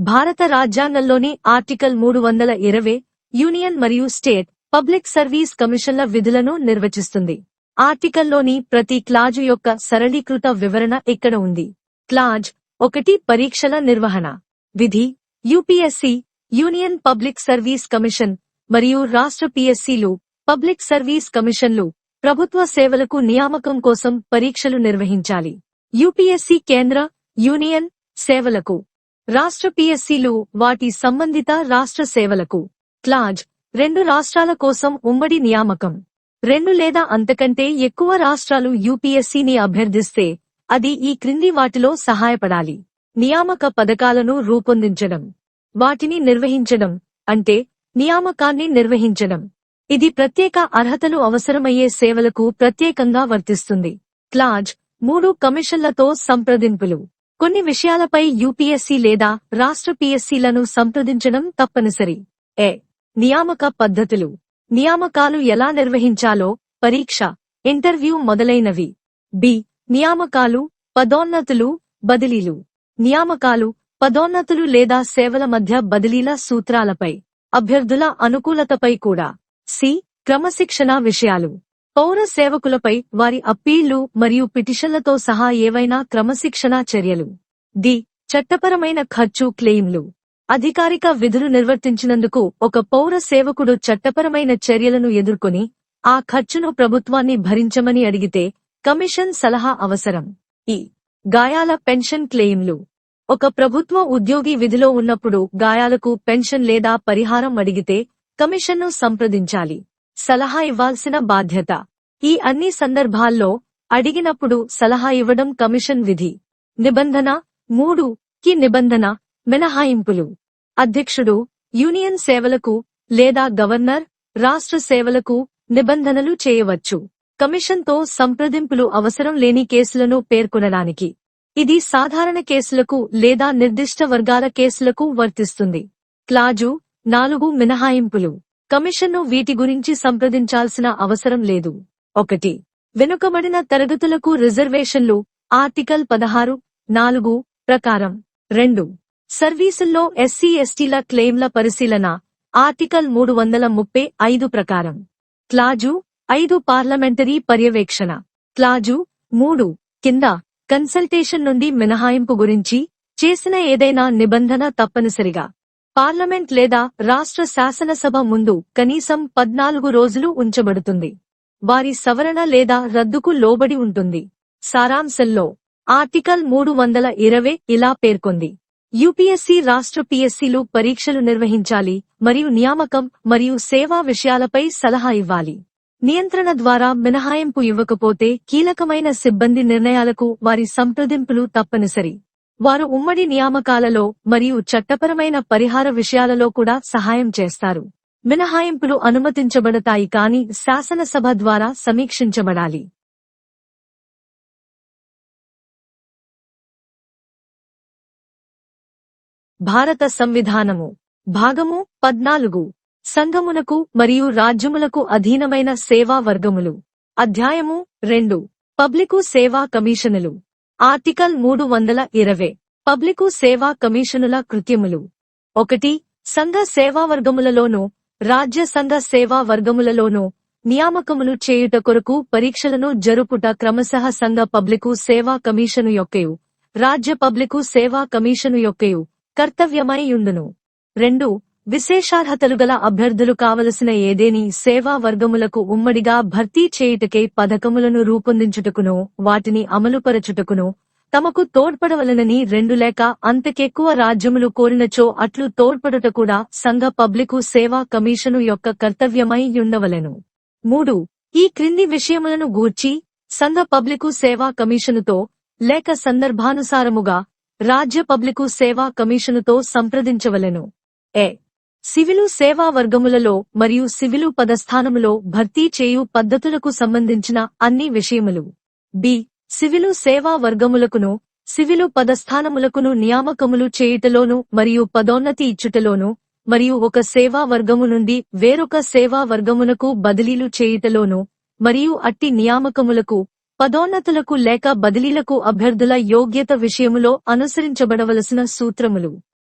భారత రాజ్యాంగంలోని ఆర్టికల్ మూడు వందల ఇరవై యూనియన్ మరియు స్టేట్ పబ్లిక్ సర్వీస్ కమిషన్ల విధులను నిర్వచిస్తుంది. ఆర్టికల్లోని ప్రతి క్లాజు యొక్క సరళీకృత వివరణ ఇక్కడ ఉంది? క్లాజ్ ఒకటి పరీక్షల నిర్వహణ. విధి UPSC union public service commission మరియు రాష్ట్ర పిఎస్సీలు పబ్లిక్ సర్వీస్ కమిషన్లు ప్రభుత్వ సేవలకు నియామకం కోసం పరీక్షలు నిర్వహించాలి. యూపీఎస్సీ కేంద్ర యూనియన్ సేవలకు రాష్ట్ర పిఎస్సీలు వాటి సంబంధిత రాష్ట్ర సేవలకు క్లాజ్. రెండు రాష్ట్రాల కోసం ఉమ్మడి నియామకం. రెండు లేదా అంతకంటే ఎక్కువ రాష్ట్రాలు యూపీఎస్సీని అభ్యర్థిస్తే అది ఈ క్రింది వాటిలో సహాయపడాలి. నియామక పథకాలను రూపొందించడం. వాటిని నిర్వహించడం. అంటే నియామకాన్ని నిర్వహించడం. ఇది ప్రత్యేక అర్హతలు అవసరమయ్యే సేవలకు ప్రత్యేకంగా వర్తిస్తుంది. క్లాజ్. మూడు కమిషన్లతో సంప్రదింపులు. కొన్ని విషయాలపై యూపీఎస్సీ లేదా రాష్ట్ర పిఎస్సీలను సంప్రదించడం తప్పనిసరి. ఏ. నియామక పద్ధతులు. నియామకాలు ఎలా నిర్వహించాలో పరీక్ష ఇంటర్వ్యూ మొదలైనవి. బి. నియామకాలు పదోన్నతులు బదిలీలు. నియామకాలు పదోన్నతులు లేదా సేవల మధ్య బదిలీల సూత్రాలపై అభ్యర్థుల అనుకూలతపై కూడా. సి. క్రమశిక్షణ విషయాలు. పౌర సేవకులపై వారి అప్పీళ్ళు మరియు పిటిషన్లతో సహా ఏవైనా క్రమశిక్షణా చర్యలు. డి చట్టపరమైన ఖర్చు క్లెయిమ్లు. అధికారిక విధులు నిర్వర్తించినందుకు ఒక పౌర సేవకుడు చట్టపరమైన చర్యలను ఎదుర్కొని ఆ ఖర్చును ప్రభుత్వాన్ని భరించమని అడిగితే కమిషన్ సలహా అవసరం. ఈ గాయాల పెన్షన్ క్లెయిమ్లు. ఒక ప్రభుత్వ ఉద్యోగి విధిలో ఉన్నప్పుడు గాయాలకు పెన్షన్ లేదా పరిహారం అడిగితే కమిషన్ను సంప్రదించాలి. సలహా ఇవ్వాల్సిన బాధ్యత. ఈ అన్ని సందర్భాల్లో అడిగినప్పుడు సలహా ఇవ్వడం కమిషన్ విధి. నిబంధన మూడు కి నిబంధన మినహాయింపులు. అధ్యక్షుడు యూనియన్ సేవలకు లేదా గవర్నర్ రాష్ట్ర సేవలకు నిబంధనలు చేయవచ్చు. కమిషన్తో సంప్రదింపులు అవసరం లేని కేసులను పేర్కొనడానికి. ఇది సాధారణ కేసులకు లేదా నిర్దిష్ట వర్గాల కేసులకు వర్తిస్తుంది. క్లాజు నాలుగు మినహాయింపులు. కమిషన్ను వీటి గురించి సంప్రదించాల్సిన అవసరం లేదు. ఒకటి. వెనుకబడిన తరగతులకు రిజర్వేషన్లు. ఆర్టికల్ పదహారు నాలుగు ప్రకారం. రెండు. సర్వీసుల్లో ఎస్సీ ఎస్టీల క్లెయిమ్ల పరిశీలన. ఆర్టికల్ మూడు వందల ముప్పై ఐదు ప్రకారం. క్లాజు ఐదు పార్లమెంటరీ పర్యవేక్షణ. క్లాజు మూడు. కింద కన్సల్టేషన్ నుండి మినహాయింపు గురించి చేసిన ఏదైనా నిబంధన తప్పనిసరిగా. పార్లమెంట్ లేదా రాష్ట్ర శాసనసభ ముందు కనీసం పద్నాలుగు రోజులు ఉంచబడుతుంది. వారి సవరణ లేదా రద్దుకు లోబడి ఉంటుంది. సారాంశంలో ఆర్టికల్ మూడు వందల ఇరవై ఇలా పేర్కొంది. యూపీఎస్సీ రాష్ట్ర పిఎస్సీలు పరీక్షలు నిర్వహించాలి మరియు నియామకం మరియు సేవా విషయాలపై సలహా ఇవ్వాలి. నియంత్రణ ద్వారా మినహాయింపు ఇవ్వకపోతే కీలకమైన సిబ్బంది నిర్ణయాలకు వారి సంప్రదింపులు తప్పనిసరి. వారు ఉమ్మడి నియామకాలలో మరియు చట్టపరమైన పరిహార విషయాలలో కూడా సహాయం చేస్తారు. మినహాయింపులు అనుమతించబడతాయి కాని శాసనసభ ద్వారా సమీక్షించబడాలి. భారత సంవిధానము భాగము పద్నాలుగు. సంఘమునకు మరియు రాజ్యములకు అధీనమైన సేవా వర్గములు. అధ్యాయము రెండు. పబ్లికు సేవా కమిషనులు. ఆర్టికల్ మూడు వందల ఇరవై. పబ్లికు సేవా కమిషనుల కృత్యములు. ఒకటి సంఘ సేవా వర్గములలోనూ రాజ్య సంఘ సేవా వర్గములలోనూ నియామకములు చేయుట కొరకు పరీక్షలను జరుపుట క్రమశః సంఘ పబ్లికు సేవా కమిషను యొక్కయు. రాజ్య పబ్లికు సేవా కమిషను యొక్కయు. కర్తవ్యమై యుండును రెండు విశేషార్హతలు గల అభ్యర్థులు కావలసిన ఏదేని సేవా వర్గములకు ఉమ్మడిగా భర్తీ చేయుటకై పథకములను రూపొందించుటకును వాటిని అమలుపరచుటకును తమకు తోడ్పడవలనని రెండు లేక అంతకెక్కువ రాజ్యములు కోరినచో అట్లు తోడ్పడుట కూడా సంఘ పబ్లికు సేవా కమిషను యొక్క కర్తవ్యమై ఉండవలెను మూడు ఈ క్రింది విషయములను గూర్చి సంఘ పబ్లికు సేవా కమిషనుతో లేక సందర్భానుసారముగా రాజ్య పబ్లికు సేవా కమిషనుతో సంప్రదించవలెను. ఏ సివిలు సేవా వర్గములలో మరియు సివిలు పదస్థానములో భర్తీ చేయు పద్ధతులకు సంబంధించిన అన్ని విషయములు. బి. సివిలు సేవా వర్గములకును సివిలు పదస్థానములకును నియామకములు చేయుటలోను మరియు పదోన్నతి ఇచ్చుటలోను మరియు ఒక సేవా వర్గము నుండి వేరొక సేవా వర్గమునకు బదిలీలు చేయుటలోను మరియు అట్టి నియామకములకు పదోన్నతులకు లేక బదిలీలకు అభ్యర్థుల యోగ్యత విషయములో అనుసరించబడవలసిన సూత్రములు.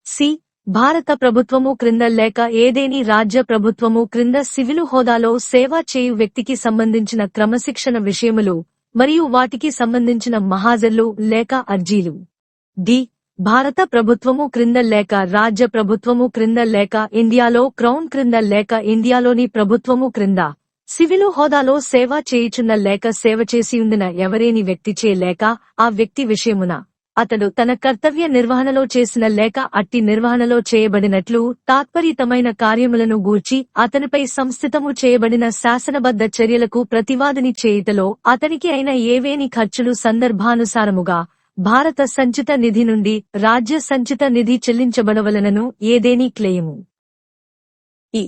సి. భారత ప్రభుత్వము క్రింద లేక ఏదేని రాజ్య ప్రభుత్వము క్రింద సివిలు హోదాలో సేవ చేయు వ్యక్తికి సంబంధించిన క్రమశిక్షణ విషయములు మరియు వాటికి సంబంధించిన మహాజర్లు లేక అర్జీలు. డి. భారత ప్రభుత్వము క్రింద లేక రాజ్య ప్రభుత్వము క్రింద లేక ఇండియాలో క్రౌన్ క్రింద లేక ఇండియాలోని ప్రభుత్వము క్రింద సివిలు హోదాలో సేవ చేయుచున్న లేక సేవ చేసియుండిన ఎవరేని వ్యక్తిచే లేక ఆ వ్యక్తి విషయమున అతడు తన కర్తవ్య నిర్వహణలో చేసిన లేక అట్టి నిర్వహణలో చేయబడినట్లు తాత్పర్యతమైన కార్యములను గూర్చి అతనిపై సంస్థితము చేయబడిన శాసనబద్ధ చర్యలకు ప్రతివాదిని చేయుటలో అతనికి అయిన ఏవేని ఖర్చులు సందర్భానుసారముగా భారత సంచిత నిధి నుండి రాజ్య సంచిత నిధి చెల్లించబడవలనను ఏదేని క్లెయిము. ఈ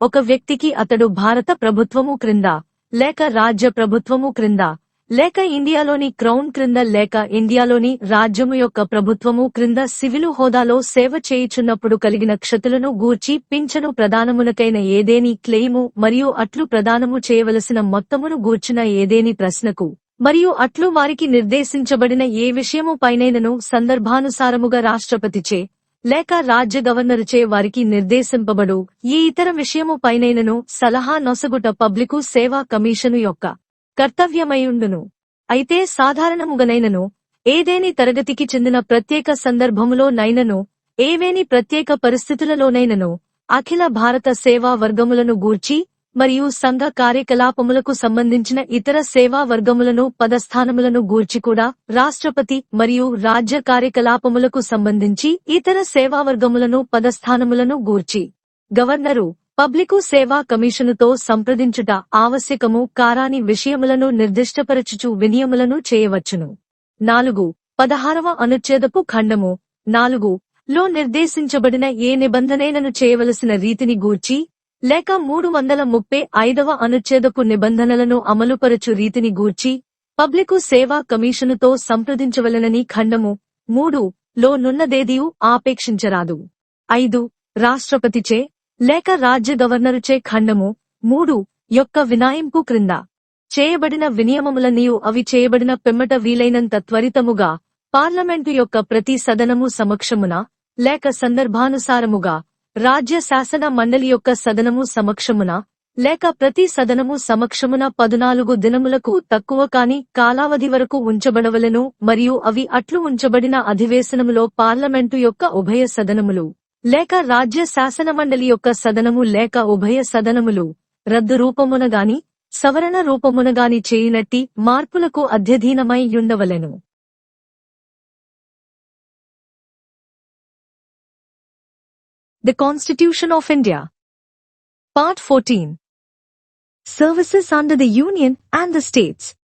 ఒక వ్యక్తికి అతడు భారత ప్రభుత్వము క్రింద లేక రాజ్య ప్రభుత్వము క్రింద లేక ఇండియాలోని క్రౌన్ క్రింద లేక ఇండియాలోని రాజ్యము యొక్క ప్రభుత్వము క్రింద సివిలు హోదాలో సేవ చేయుచున్నప్పుడు కలిగిన క్షతులను గూర్చి పింఛను ప్రధానమునకైన ఏదేని క్లెయిము మరియు అట్లు ప్రదానము చేయవలసిన మొత్తమును గూర్చిన ఏదేని ప్రశ్నకు. మరియు అట్లు వారికి నిర్దేశించబడిన ఏ విషయము పైనైనను సందర్భానుసారముగా రాష్ట్రపతిచే లేక రాజ్య గవర్నరుచే వారికి నిర్దేశింపబడు. ఈ ఇతర విషయము పైనైనను సలహా నొసగుట పబ్లికు సేవా కమిషను యొక్క కర్తవ్యమైయుండును. అయితే సాధారణముగనైనను ఏదేని తరగతికి చెందిన ప్రత్యేక సందర్భములో నైనను ఏవేని ప్రత్యేక పరిస్థితులలోనైనను అఖిల భారత సేవా వర్గములను గూర్చి మరియు సంఘ కార్యకలాపములకు సంబంధించిన ఇతర సేవా వర్గములను పదస్థానములను గూర్చి కూడా రాష్ట్రపతి మరియు రాజ్య కార్యకలాపములకు సంబంధించి ఇతర సేవా వర్గములను పదస్థానములను గూర్చి. గవర్నరు పబ్లికు సేవా కమిషనుతో సంప్రదించుట ఆవశ్యకము కారాని విషయములను నిర్దిష్టపరచుచు వినియములను చేయవచ్చును. నాలుగు పదహారవ అనుచ్ఛేదపు ఖండము. నాలుగు లో నిర్దేశించబడిన ఏ నిబంధనైనను చేయవలసిన రీతిని గూర్చి లేక మూడు వందల ముప్పై ఐదవ అనుచ్ఛేదపు నిబంధనలను అమలుపరచు రీతిని గూర్చి పబ్లికు సేవా కమిషనుతో సంప్రదించవలనని ఖండము. మూడు లో నున్నదేదియు ఆపేక్షించరాదు. ఐదు రాష్ట్రపతిచే లేక రాజ్య గవర్నరుచే ఖండము మూడు యొక్క వినాయింపు క్రింద. చేయబడిన వినియమములనియు అవి చేయబడిన పిమ్మట వీలైనంత త్వరితముగా పార్లమెంటు యొక్క ప్రతి సదనము సమక్షమున లేక సందర్భానుసారముగా రాజ్య శాసన మండలి యొక్క సదనము సమక్షమున లేక ప్రతి సదనము సమక్షమున పదునాలుగు దినములకు తక్కువ కాని కాలావధి వరకు ఉంచబడవలను మరియు అవి అట్లు ఉంచబడిన అధివేశనములో పార్లమెంటు యొక్క ఉభయ సదనములు. లేక రాజ్య శాసనమండలి యొక్క సదనము లేక ఉభయ సదనములు రద్దు రూపమునగాని సవరణ రూపమునగాని చేయునట్టి మార్పులకు అధ్యధీనమై యుండవలెను The Constitution of India. Part 14. Services under the Union and the States.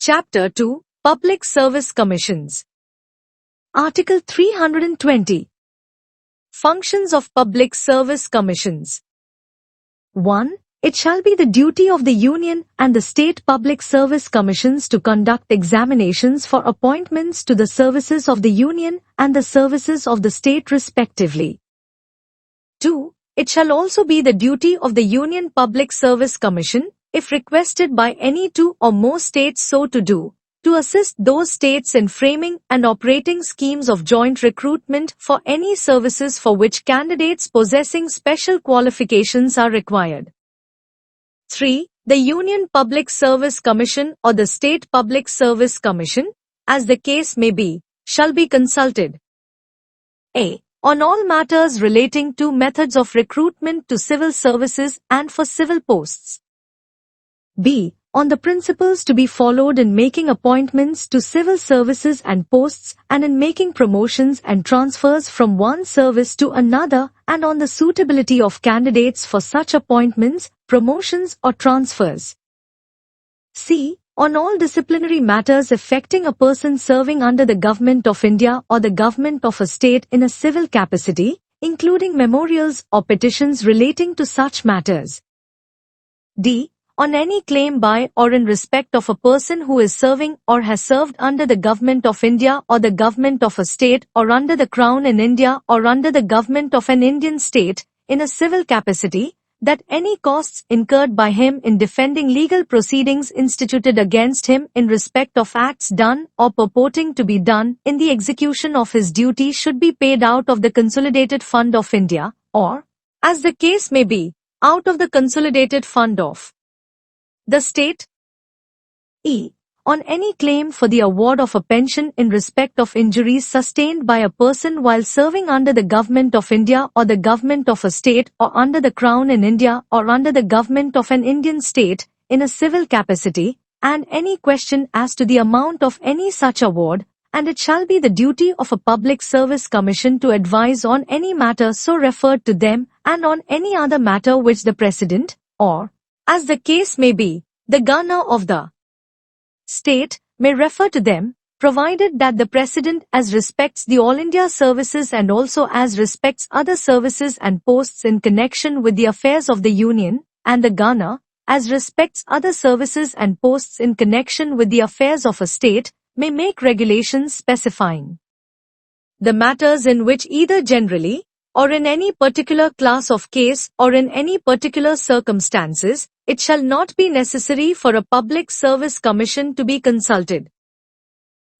Chapter 2. Public Service Commissions. Article 320. Functions of Public Service Commissions. 1. It shall be the duty of the Union and the State Public Service Commissions to conduct examinations for appointments to the services of the Union and the services of the State respectively. 2. It shall also be the duty of the Union Public Service Commission, if requested by any two or more states so to do, to assist those states in framing and operating schemes of joint recruitment for any services for which candidates possessing special qualifications are required. 3. The Union Public Service Commission or the State Public Service Commission, as the case may be, shall be consulted. A. On all matters relating to methods of recruitment to civil services and for civil posts. B. On the principles to be followed in making appointments to civil services and posts and in making promotions and transfers from one service to another and on the suitability of candidates for such appointments, promotions or transfers. C. On all disciplinary matters affecting a person serving under the government of India or the government of a state in a civil capacity, including memorials or petitions relating to such matters. D. On any claim by or in respect of a person who is serving or has served under the government of India or the government of a state or under the crown in India or under the government of an Indian state in a civil capacity, that any costs incurred by him in defending legal proceedings instituted against him in respect of acts done or purporting to be done in the execution of his duty should be paid out of the Consolidated Fund of India, or, as the case may be, out of the Consolidated Fund of the State. E. On any claim for the award of a pension in respect of injuries sustained by a person while serving under the Government of India or the Government of a state or under the Crown in India or under the Government of an Indian state in a civil capacity, and any question as to the amount of any such award, and it shall be the duty of a public service commission to advise on any matter so referred to them and on any other matter which the President, or, as the case may be, the governor of the state may refer to them, provided that the President as respects the All India services and also as respects other services and posts in connection with the affairs of the Union, and the governor, as respects other services and posts in connection with the affairs of a state, may make regulations specifying the matters in which either generally, or in any particular class of case or in any particular circumstances, it shall not be necessary for a public service commission to be consulted.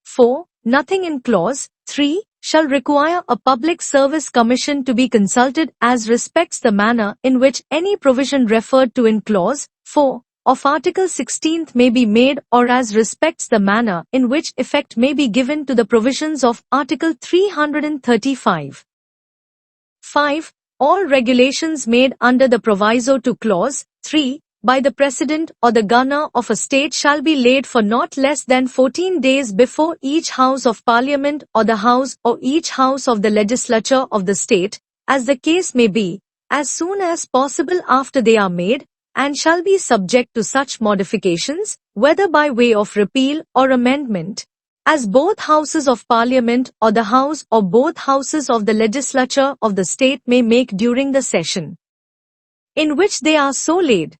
4. Nothing in clause 3 shall require a public service commission to be consulted as respects the manner in which any provision referred to in clause 4 of Article 16 may be made or as respects the manner in which effect may be given to the provisions of Article 335. 5. All regulations made under the proviso to clause 3 by the president or the governor of a state shall be laid for not less than 14 days before each house of parliament or the house or each house of the legislature of the state, as the case may be, as soon as possible after they are made, and shall be subject to such modifications, whether by way of repeal or amendment, as both houses of parliament or the house or both houses of the legislature of the state may make during the session in which they are so laid.